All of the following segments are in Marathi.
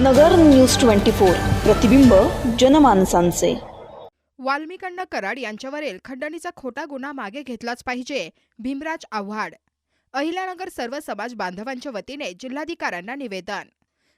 नगर न्यूज ट्वेंटी फोर प्रतिबिंब जनमानसांचे. वाल्मिकांना कराड यांच्यावरील खंडणीचा खोटा गुन्हा मागे घेतलाच पाहिजे भीमराज आव्हाड. अहिल्यानगर सर्व समाज बांधवांच्या वतीने जिल्हाधिकाऱ्यांना निवेदन.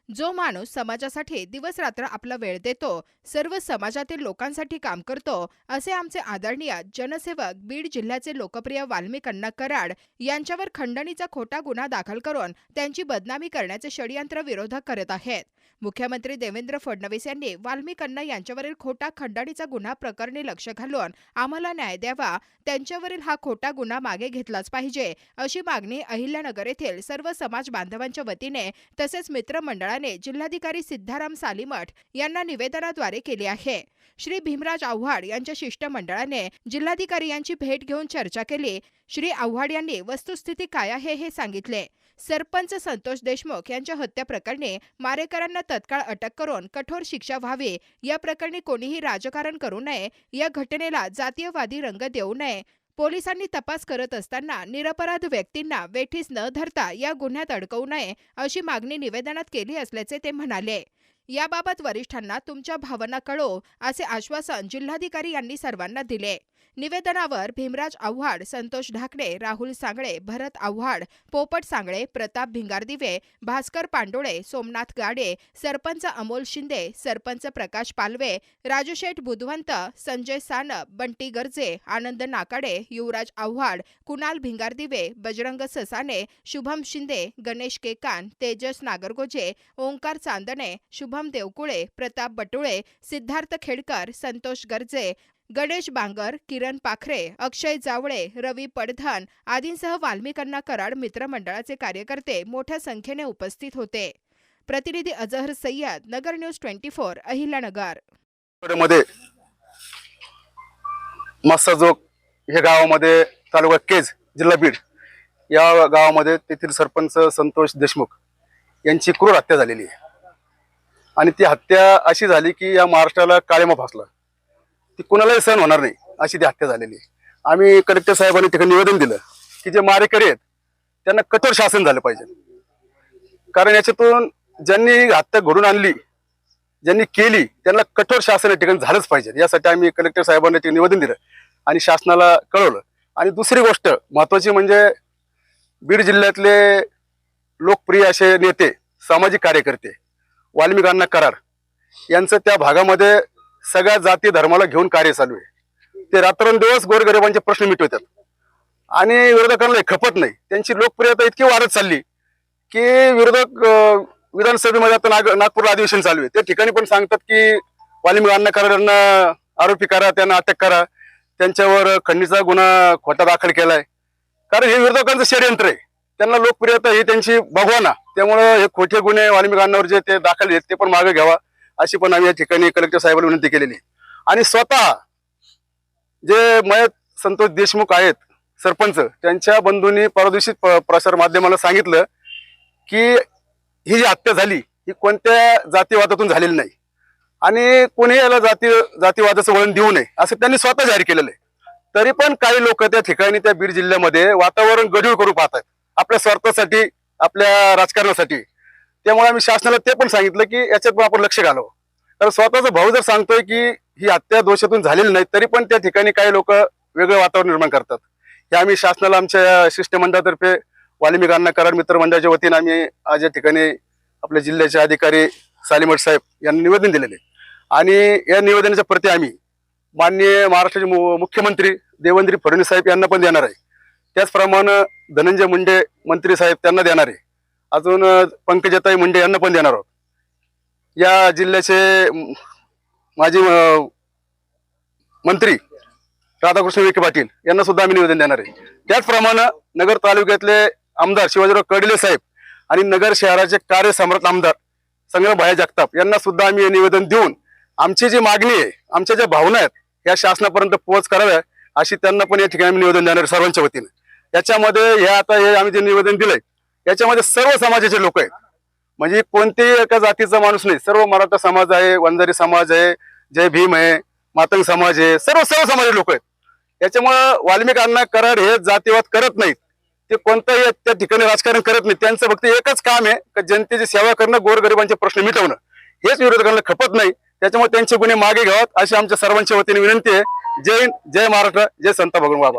जो माणूस समाजासाठी दिवसरात्र आपला वेळ देतो सर्व समाजातील लोकांसाठी काम करतो असे आमचे आदरणीय जनसेवक बीड जिल्ह्याचे लोकप्रिय वाल्मिकांना कराड यांच्यावर खंडणीचा खोटा गुन्हा दाखल करून त्यांची बदनामी करण्याचे षडयंत्र विरोधक करत आहेत. मुख्यमंत्री देवेंद्र फडणवीस यांनी वाल्मिकांना यांच्यावरील खोटा खंडणीचा गुन्हा प्रकरणी लक्ष घालून आम्हाला न्याय द्यावा त्यांच्यावरील हा खोटा गुन्हा मागे घेतलाच पाहिजे अशी मागणी अहिल्यानगर येथील सर्व समाज बांधवांच्या वतीने तसेच मित्रमंडळाने जिल्हाधिकारी सिद्धाराम सालीमठ यांना निवेदनाद्वारे केली आहे. श्री भीमराज आव्हाड यांच्या शिष्टमंडळाने जिल्हाधिकारी यांची भेट घेऊन चर्चा केली. श्री आव्हाड यांनी वस्तुस्थिती काय आहे हे सांगितले. सरपंच संतोष देशमुख यांच्या हत्या प्रकरणी मारेकरांना तत्काळ अटक करून कठोर शिक्षा व्हावी. या प्रकरणी कोणीही राजकारण करू नये. या घटनेला जातीयवादी रंग देऊ नये. पोलिसांनी तपास करत असताना निरपराध व्यक्तींना वेठीस न धरता या गुन्ह्यात अडकवू नये अशी मागणी निवेदनात केली असल्याचे ते म्हणाले. याबाबत वरिष्ठांना तुमच्या भावना कळो असे आश्वासन जिल्हाधिकारी यांनी सर्वांना दिले. निवेदनावर भीमराज आव्हाड संतोष ढाकणे राहुल सांगळे भरत आव्हाड पोपट सांगळे प्रताप भिंगारदिवे भास्कर पांडोळे सोमनाथ गाडे सरपंच अमोल शिंदे सरपंच प्रकाश पालवे राजूशेठ बुधवंत संजय सानप बंटी गर्जे आनंद नाकाडे युवराज आव्हाड कुणाल भिंगारदिवे बजरंग ससाने शुभम शिंदे गणेश केकान तेजस नागरगोजे ओंकार चांदणे शुभम देवकुळे प्रताप बटुळे सिद्धार्थ खेडकर संतोष गर्जे गणेश बांगर किरण पाखरे अक्षय जावळे रवी पडधन आदींसह वाल्मिकांना कराड मित्रमंडळाचे कार्यकर्ते मोठ्या संख्येने उपस्थित होते. प्रतिनिधी Azhar Sayyad Nagar news twenty four Ahilyanagar. मध्ये मस्साजोग हे गावामध्ये तालुका केज जिल्हा बीड या गावामध्ये तेथील सरपंच संतोष देशमुख यांची क्रूर हत्या झालेली आहे. आणि ती हत्या अशी झाली की या महाराष्ट्राला काळेमा फासला. ती कुणालाही सहन होणार नाही अशी ती हत्या झालेली आहे. आम्ही कलेक्टर साहेबांनी ठिकाणी निवेदन दिलं की जे मारेकरी आहेत त्यांना कठोर शासन झालं पाहिजे. कारण याच्यातून ज्यांनी हत्या घडून आणली ज्यांनी केली त्यांना कठोर शासन या ठिकाणी झालंच पाहिजे. यासाठी आम्ही कलेक्टर साहेबांना ते निवेदन दिलं आणि शासनाला कळवलं. आणि दुसरी गोष्ट महत्वाची म्हणजे बीड जिल्ह्यातले लोकप्रिय असे नेते सामाजिक कार्यकर्ते वाल्मिकांना करार यांचं त्या भागामध्ये सगळ्या जाती धर्माला घेऊन कार्य चालू आहे. ते रात्रंदिवस गोरगरिबांचे प्रश्न मिटवतात. आणि विरोधकांना खपत नाही. त्यांची लोकप्रियता इतकी वाढत चालली की विरोधक विधानसभेमध्ये आता नाग नागपूरला अधिवेशन चालू आहे. त्या ठिकाणी पण सांगतात की वाल्मिक अन्नकरांना आरोपी करा त्यांना अटक करा. त्यांच्यावर खंडीचा गुन्हा खोटा दाखल केलाय. कारण हे विरोधकांचं षडयंत्र आहे. त्यांना लोकप्रियता ही त्यांची भगवाना त्यामुळं हे खोटे गुन्हे वाल्मिकांवर जे ते दाखल आहेत ते पण मागे घ्यावा. अशी पण आम्ही या ठिकाणी कलेक्टर साहेबांना विनंती केलेली आणि स्वतः जे मयत संतोष देशमुख आहेत सरपंच त्यांच्या बंधूंनी परदिवशी प्रसार माध्यमाला सांगितलं की ही जी हत्या झाली ही कोणत्या जातीवादातून झालेली नाही. आणि कोणी याला जाती जातीवादाचं वळण देऊ नये असं त्यांनी स्वतः जाहीर केलेलं आहे. तरी पण काही लोक त्या ठिकाणी त्या बीड जिल्ह्यामध्ये वातावरण गढूळ करू पाहतात आपल्या स्वार्थासाठी आपल्या राजकारणासाठी. त्यामुळे आम्ही शासनाला ते पण सांगितलं की याच्यात पण आपण लक्ष घालावं. कारण स्वतःचा भाऊ जर सांगतोय की ही हत्या दोषातून झालेली नाही तरी पण त्या ठिकाणी काही लोक वेगळं वातावरण निर्माण करतात. हे आम्ही शासनाला आमच्या शिष्टमंडळातर्फे वाल्मिकांना करार मित्र मंडळाच्या वतीने आम्ही आज या ठिकाणी आपल्या जिल्ह्याचे अधिकारी सालिमठ साहेब यांना निवेदन दिलेले आहे. आणि या निवेदनाच्या प्रती आम्ही माननीय महाराष्ट्राचे मु- मुख्यमंत्री देवेंद्र फडणवीस साहेब यांना पण देणार आहे. त्याचप्रमाणे धनंजय मुंडे मंत्री साहेब त्यांना देणार आहे. अजून अ, पंकजाताई मुंडे यांना पण देणार आहोत. या जिल्ह्याचे माजी मंत्री राधाकृष्ण विखे पाटील यांना सुद्धा आम्ही निवेदन देणार आहे. त्याचप्रमाणे नगर तालुक्यातले आमदार शिवाजीराव कडले साहेब आणि नगर शहराचे कार्यसम्राट आमदार संग्रामभाई जगताप यांना सुद्धा आम्ही हे निवेदन देऊन आमची जी मागणी आहे आमच्या ज्या भावना आहेत या शासनापर्यंत पोहोच कराव्या अशी त्यांना पण या ठिकाणी निवेदन देणार सर्वांच्या वतीने. याच्यामध्ये हे आता हे आम्ही जे निवेदन दिलंय याच्यामध्ये सर्व समाजाचे लोक आहेत. म्हणजे कोणतेही एका जातीचा माणूस नाही. सर्व मराठा समाज आहे वंजारी समाज आहे जय भीम आहे मातंग समाज आहे सर्व सर्व समाजाचे लोक आहेत. याच्यामुळं वाल्मिकांना कराड हे जातीवाद करत नाहीत. ते कोणताही त्या ठिकाणी राजकारण करत नाही त्यांचं फक्त एकच काम आहे का जनतेची सेवा करणं गोरगरिबांचे प्रश्न मिटवणं. हेच विरोधकांना खपत नाही. त्याच्यामुळे त्यांचे गुन्हे मागे घ्यावात अशी आमच्या सर्वांच्या वतीने विनंती आहे. जय हिंद जय महाराष्ट्र जय संता भगवान बाबा.